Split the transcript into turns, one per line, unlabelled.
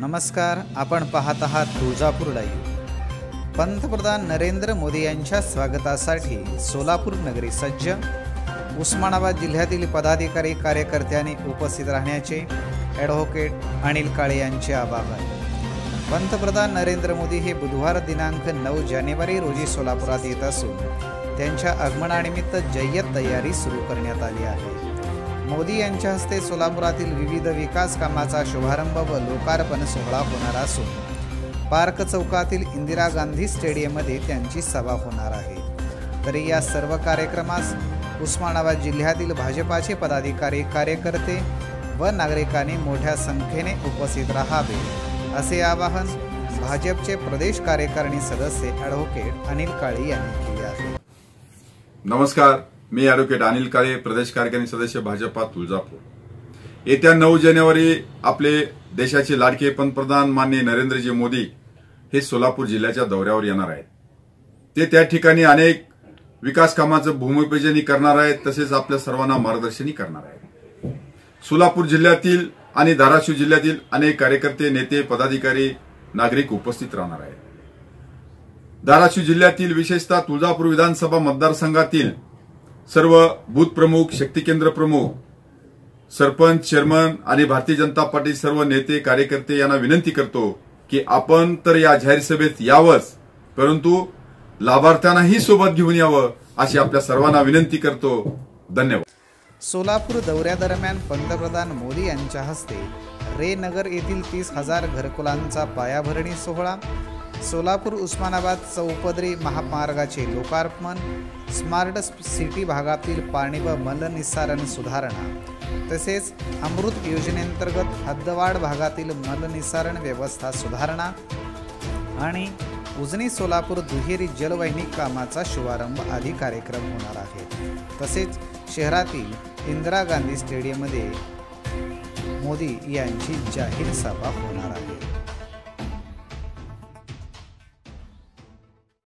नमस्कार आपण पाहत आहात तुळजापूर लाईव्ह पंतप्रधान नरेंद्र मोदी यांच्या स्वागतासाठी सोलापूर नगरी सज्ज. उस्मानाबाद जिल्ह्यातील पदाधिकारी कार्यकर्त्यांनी उपस्थित राहण्याचे ॲडव्होकेट अनिल काळे यांचे आभार. पंतप्रधान नरेंद्र मोदी हे बुधवार दिनांक नऊ जानेवारी रोजी सोलापुरात येत असून त्यांच्या आगमनानिमित्त जय्यत तयारी सुरू करण्यात आली आहे. मोदी यांच्या हस्ते सोलापुरातील विविध विकास कामाचा शुभारंभ व लोकार्पण सोहळा होणार असून पार्क चौकातील इंदिरा गांधी स्टेडियममध्ये त्यांची सभा होणार आहे. तरी या सर्व कार्यक्रमास उस्मानाबाद जिल्ह्यातील भाजपाचे पदाधिकारी कार्यकर्ते व नागरिकांनी मोठ्या संख्येने उपस्थित राहावे असे आवाहन भाजपचे प्रदेश कार्यकारिणी सदस्य ॲडव्होकेट अनिल काळे यांनी केले आहे.
नमस्कार. मी ॲडव्होकेट अनिल काळे प्रदेश कार्यकारिणी सदस्य भाजपा तुळजापूर. येत्या नऊ जानेवारी आपले देशाचे लाडके पंतप्रधान माननीय नरेंद्रजी मोदी हे सोलापूर जिल्ह्याच्या दौऱ्यावर येणार आहेत. ते त्या ठिकाणी अनेक विकास कामाचं भूमिपूजनही करणार आहेत तसेच आपल्या सर्वांना मार्गदर्शनही करणार आहेत. सोलापूर जिल्ह्यातील आणि धाराशिव जिल्ह्यातील अनेक कार्यकर्ते नेते पदाधिकारी नागरिक उपस्थित राहणार आहेत. धाराशिव जिल्ह्यातील विशेषतः तुळजापूर विधानसभा मतदारसंघातील सर्व बूथ प्रमुख शक्ती केंद्र प्रमुख सरपंच चेअरमन आणि भारतीय जनता पार्टी सर्व नेते कार्यकर्ते यांना विनंती करतो की आपण तर या जाहीर सभेत यावंच परंतु लाभार्थ्यांनाही सोबत घेऊन यावं अशी आपल्या सर्वांना विनंती करतो. धन्यवाद.
सोलापूर दौऱ्यादरम्यान पंतप्रधान मोदी यांच्या हस्ते रे नगर येथील तीस हजार घरकुलांचा पायाभरणी सोहळा सोलापूर उस्मानाबाद चौपदरी महामार्गाचे लोकार्पण स्मार्ट सिटी भागातील पाणी व मलनिस्सारण सुधारणा तसेच अमृत योजनेअंतर्गत हद्दवाड भागातील मलनिस्सारण व्यवस्था सुधारणा आणि उजनी सोलापूर दुहेरी जलवाहिनी कामाचा शुभारंभ आदी कार्यक्रम होणार आहे तसेच शहरातील इंदिरा गांधी स्टेडियममध्ये मोदी यांची जाहीर सभा होणार आहे.